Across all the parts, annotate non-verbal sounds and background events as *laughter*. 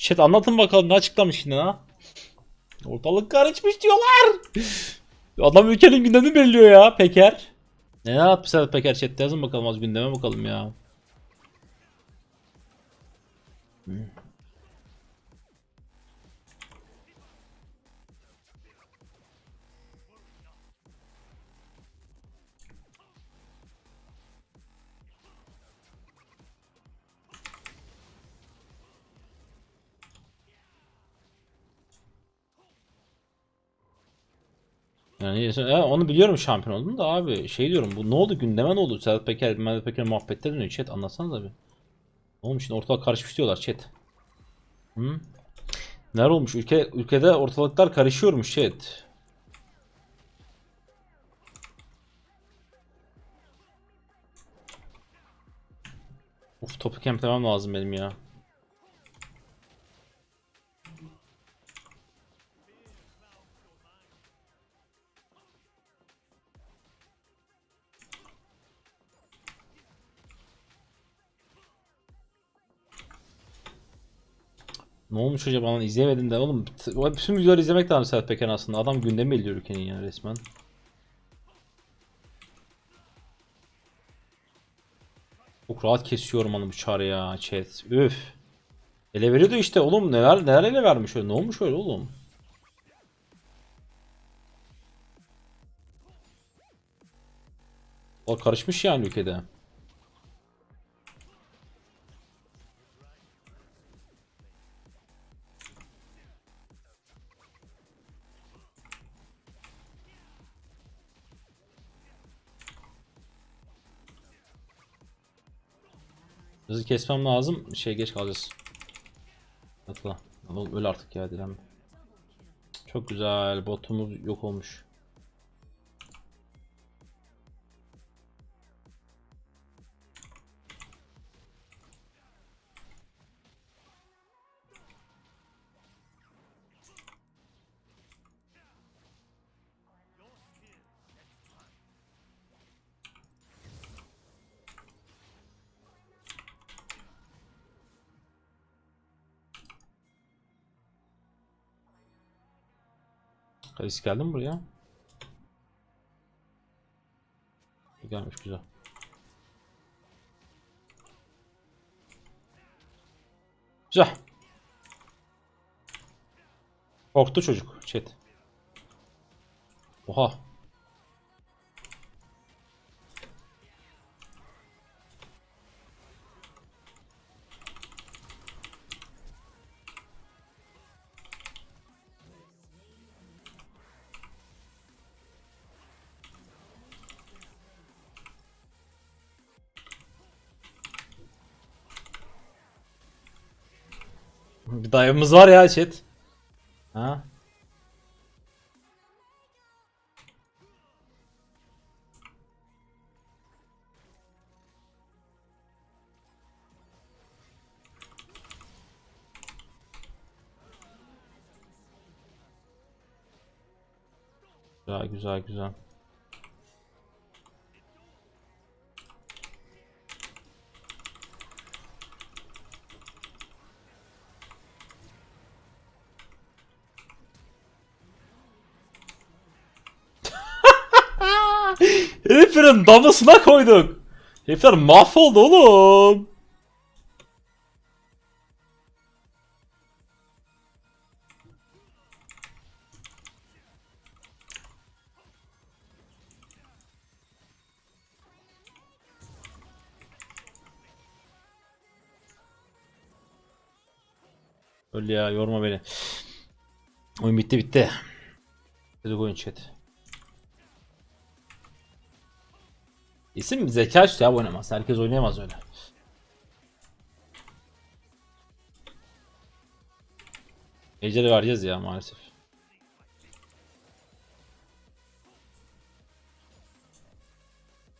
Chat anlatın bakalım ne açıklamış şimdi ha? Ortalık karışmış diyorlar. Adam ülkenin gündemini belirliyor ya Peker. Neler atmış Sedat Peker chatte yazın bakalım az gündeme bakalım ya. Yani onu biliyorum şampiyon oldum da abi şey diyorum bu ne oldu gündeme ne oldu Sedat Peker Mehmet Peker muhabbetler dönüyor chat anlatsanız abi. Oğlum şimdi ortalık karışmış diyorlar chat. Hı? Neler olmuş ülke ülkede ortalıklar karışıyormuş chat. Uf topu kemplemem lazım benim ya. Ne olmuş acaba lan izleyemedim de oğlum bütün videoları izlemek lazım Sedat Peker aslında adam gündemi belirliyor ülkenin ya resmen. Çok rahat kesiyorum onu bu çare ya chat. Üf. Ele veriyordu işte oğlum neler neler ele vermiş öyle ne olmuş öyle oğlum. O karışmış yani ülkede. Hızlı kesmem lazım. Şey geç kalacağız. Atla. Oğlum öl artık ya direnme. Çok güzel. Botumuz yok olmuş. Kalis geldin mi buraya? Gelmiş güzel. Güzel. Korktu çocuk. Chat. Oha. Bir dayımız var ya chat. Ha? Güzel güzel güzel. Heriflerin damasına koyduk. Herifler mahvoldu oğlum. Öyle ya yorma beni. Oyun bitti bitti. Dedik oyun chat. İsim zeka üstü ya oynamaz. Herkes oynayamaz öyle. Ejder'i vereceğiz ya maalesef.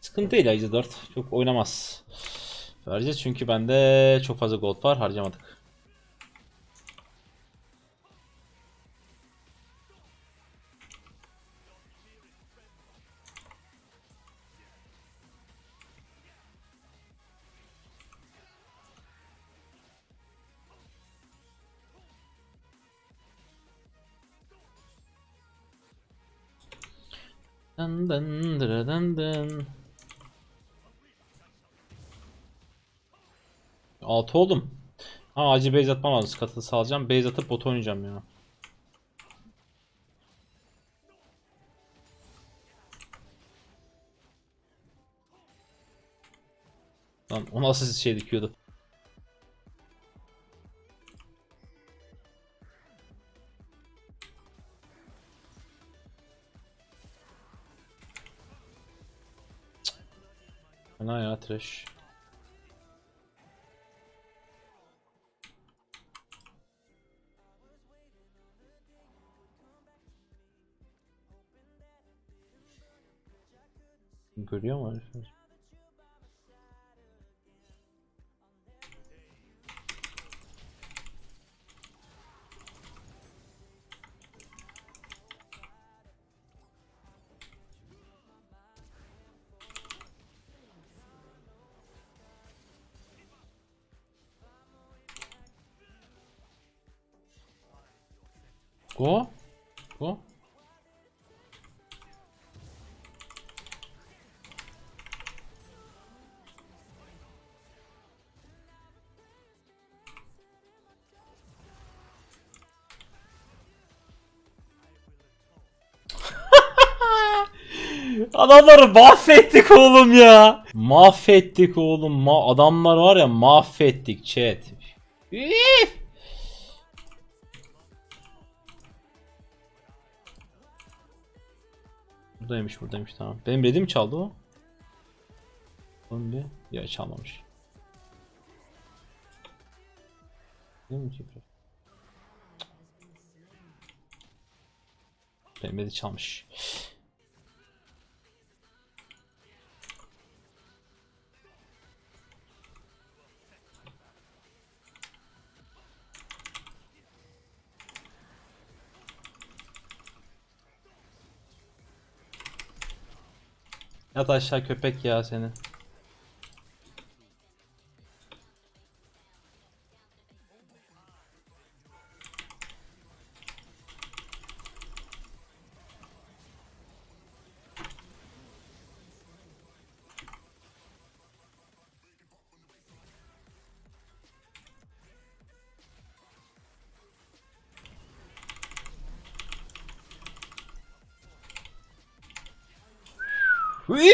Sıkıntı değil Ejder 4. Çok oynamaz. Vereceğiz çünkü bende çok fazla gold var harcamadık. Dın dın dın dın. Altı oldum. Ha acil base atmam lazım. Skatı salacağım. Base atıp bot oynayacağım ya. Lan o nasıl şey dikiyordu? Trash. Görüyor mu? Go. Go. *laughs* Adamları mahvettik oğlum ya. Mahvettik oğlum. Ma adamlar var ya mahvettik chat. Üf! Buradaymış buradaymış tamam. Benim redim çaldı o. Oğlum bir. Ya çalmamış. Değil mi ki? Benim redi çalmış. Yat aşağı köpek ya seni. Uy,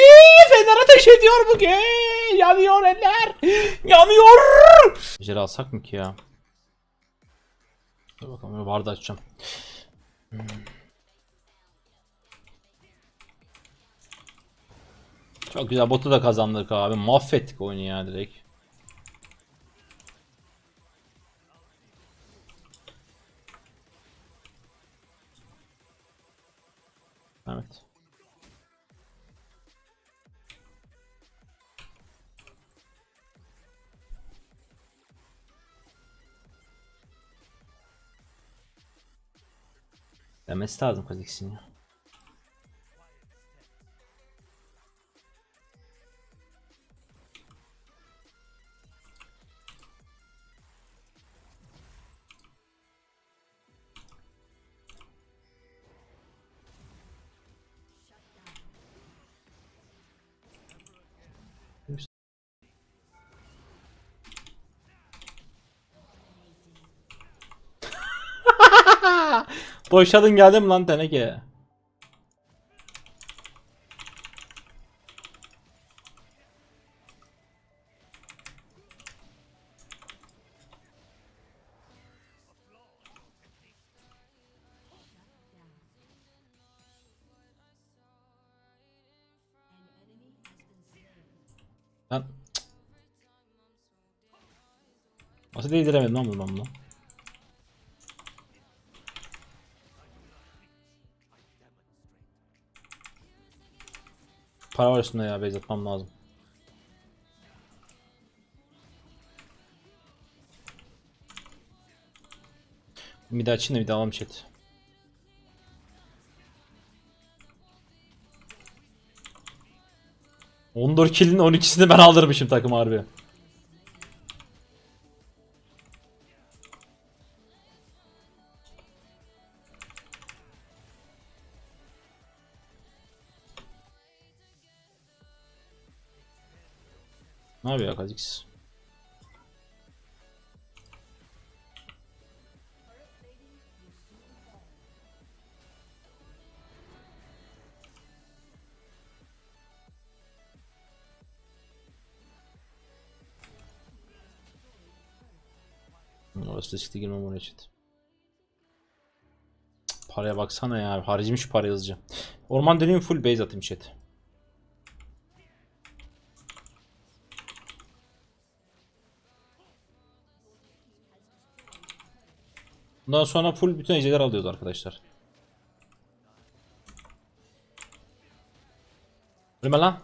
Fener ateş ediyor bugün. Yanıyor eller. Yanıyor. Ejder'i alsak mı ki ya? Dur bakalım barda açacağım. Çok güzel botu da kazandık abi. Mahvettik oyunu ya direkt. Demesi lazım Kaziksin ya. Boşadın geldim lan teneke. Lan. Nasıl değdiremedim lan bunu ben Para var üstünde ya base atmam lazım. Bir daha açın da bir daha alalım chat. ...14 kill'in 12'sini ben aldırmışım takım harbi. Ne yapıyor Kha'Zix? Orası riskli girmem oraya chat. Paraya baksana ya. Harcamış para hızlıca. Orman döneyim full base atayım chat. Bundan sonra full bütün ejderler alıyoruz arkadaşlar. Ölme lan.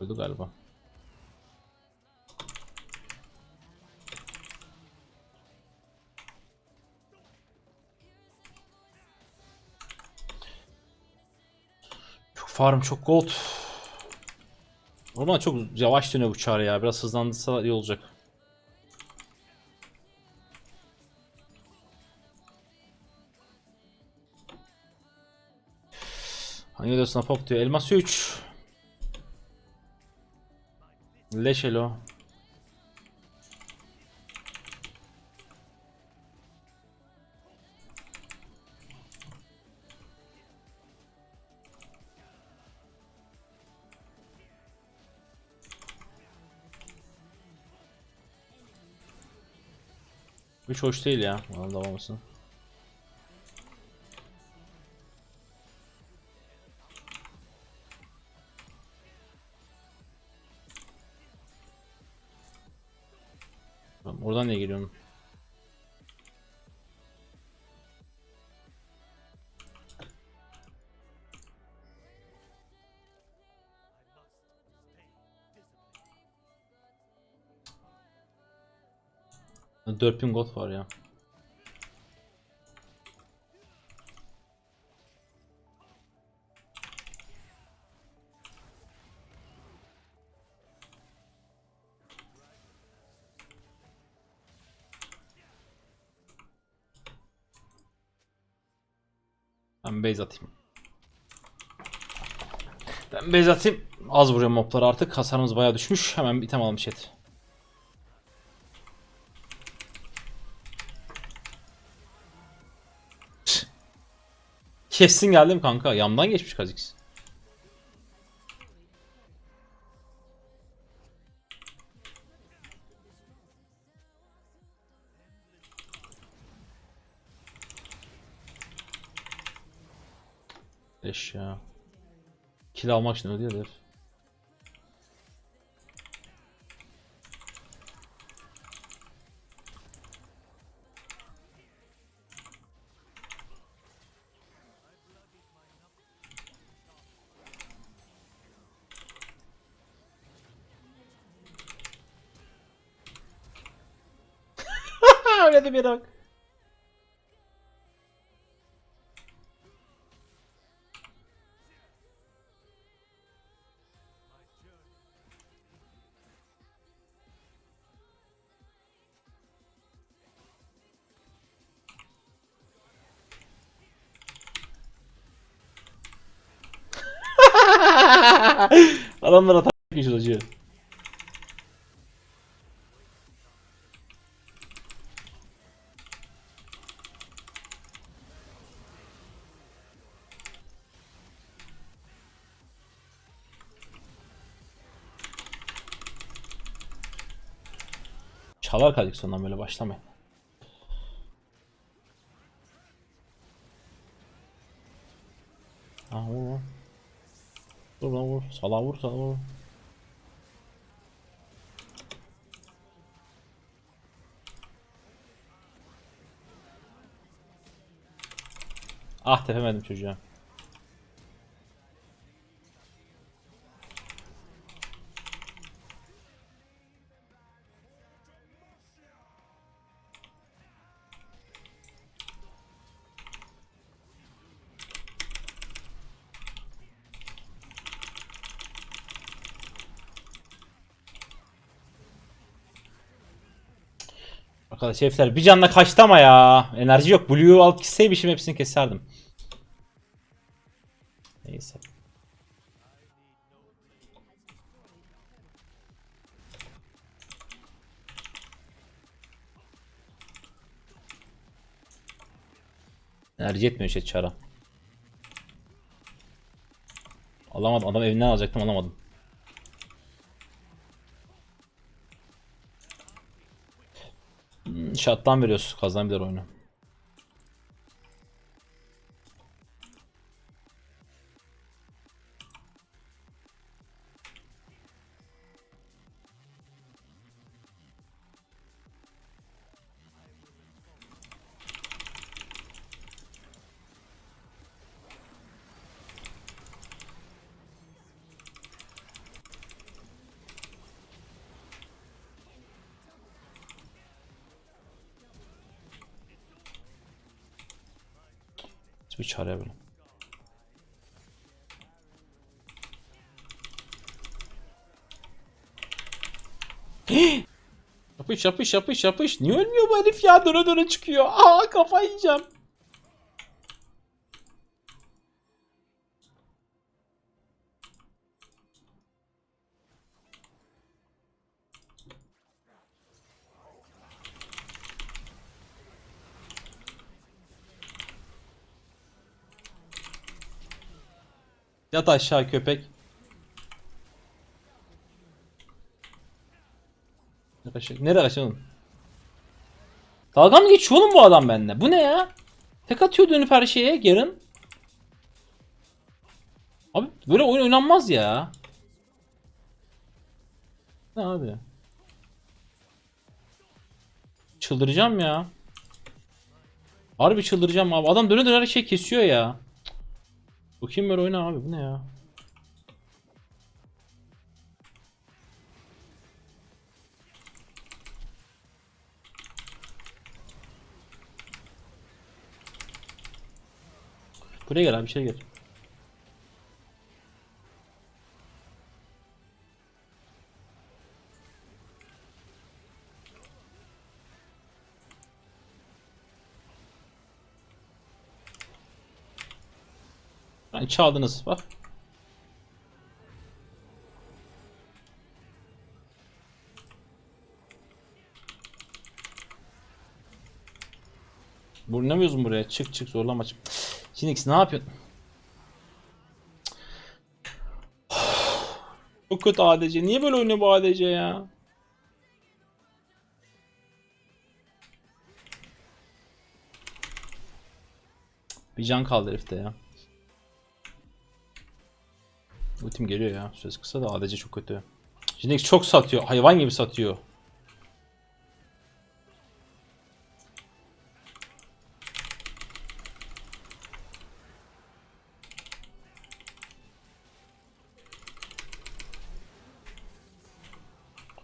Öldü galiba. Çok farm, çok gold. Orman çok yavaş dönüyor bu çağrı ya. Biraz hızlandırsa iyi olacak. Hangi odasına pop diyor? Elmas 3. Leş elo. Hiç hoş değil ya. Onun Oradan niye geliyorum? Dört bin var ya. Base atayım. Ben base atayım. Az vuruyor moblar artık. Hasarımız bayağı düşmüş. Hemen item alalım chat. Kesin geldim kanka. Yandan geçmiş Kha'Zix. Eş ya. Kill almak için ödüyor herif. *laughs* Öyle de bir bak. Adamlar atak geçiyor acıyor. Çalar kaldık sondan böyle başlamayın. Vur vur. Dur lan vur. Sala vur sala vur. Ah tepemedim çocuğa. Arkadaş herifler bir canla kaçtı ama ya. Enerji yok. Blue alt kisseymişim hepsini keserdim. Neyse. Enerji etmiyor şey çara. Alamadım. Adam evinden alacaktım alamadım. Shot'tan veriyoruz. Kazanabilir oyunu. Bir çare böyle. *gasps* yapış yapış yapış yapış. Niye ölmüyor bu herif ya? Döne döne çıkıyor. Aa kafayı yiyeceğim. Yat aşağı köpek. Nereye aşağı? Nereye oğlum? Dalga mı geçiyor oğlum bu adam benimle? Bu ne ya? Tek atıyor dönüp her şeye Garen. Abi böyle oyun oynanmaz ya. Ne abi? Çıldıracağım ya. Harbi çıldıracağım abi. Adam döne döne her şey kesiyor ya. Bu kim böyle oyna abi bu ne ya? Buraya gel abi içeri gel. Yani çaldınız bak. Burnamıyorsun buraya. Çık çık zorlama çık. Şimdi ne yapıyorsun? *sighs* Çok kötü ADC. Niye böyle oynuyor bu ADC ya? Bir can kaldı herifte ya. Ultim geliyor ya. Süresi kısa da ADC çok kötü. Jinx çok satıyor. Hayvan gibi satıyor.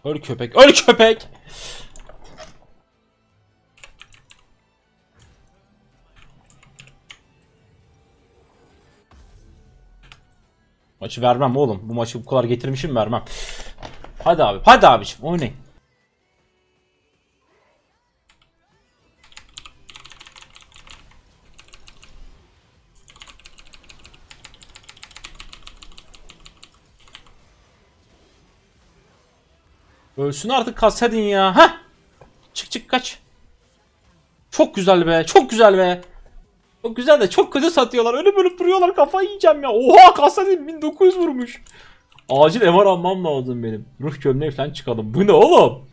Öl köpek. Öl köpek. Maçı vermem oğlum. Bu maçı bu kadar getirmişim vermem. Hadi abi. Hadi abiciğim oynayın. Ölsün artık Kassadin ya. Heh. Çık çık kaç. Çok güzel be. Çok güzel be. Çok güzel de çok kötü satıyorlar. Öyle böyle duruyorlar kafayı yiyeceğim ya. Oha Kassadin 1900 vurmuş. Acil MR almam lazım benim. Ruh gömleği falan çıkalım. Bu ne oğlum?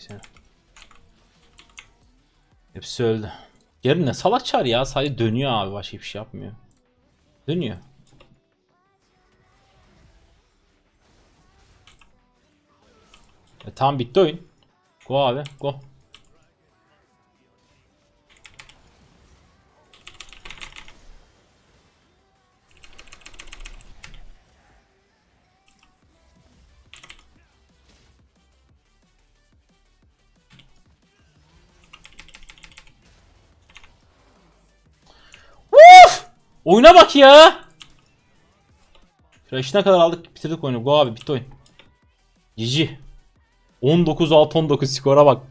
Seksen. Hepsi öldü. Yarın ne salak çağır ya sadece dönüyor abi başka bir şey yapmıyor. Dönüyor. E tamam bitti oyun. Go abi go. Oyuna bak ya. Flash'ine kadar aldık bitirdik oyunu. Go abi bitti oyun. GG. 19 6 19 skora bak.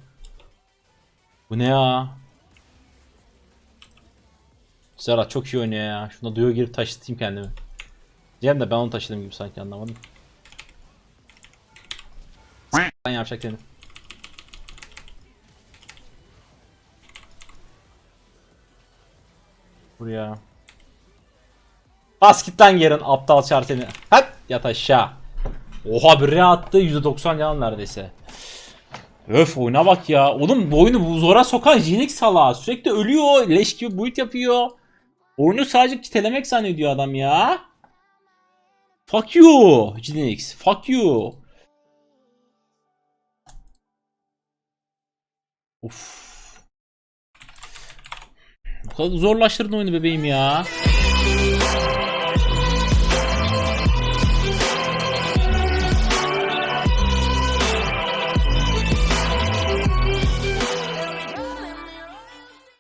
Bu ne ya? Serhat çok iyi oynuyor ya. Şuna duyo girip taşıtayım kendimi. Diyem de ben onu taşıdım gibi sanki anlamadım. Ben yapacak dedim. Buraya. Bas git yarın aptal çar seni. Hadi yat aşağı. Oha bir attı %90 can neredeyse. Öf oyuna bak ya. Oğlum bu oyunu bu zora sokan Jinx salağı. Sürekli ölüyor. Leş gibi build yapıyor. Oyunu sadece kitelemek zannediyor adam ya. Fuck you Jinx. Fuck you. Of. Bu kadar zorlaştırdın oyunu bebeğim ya.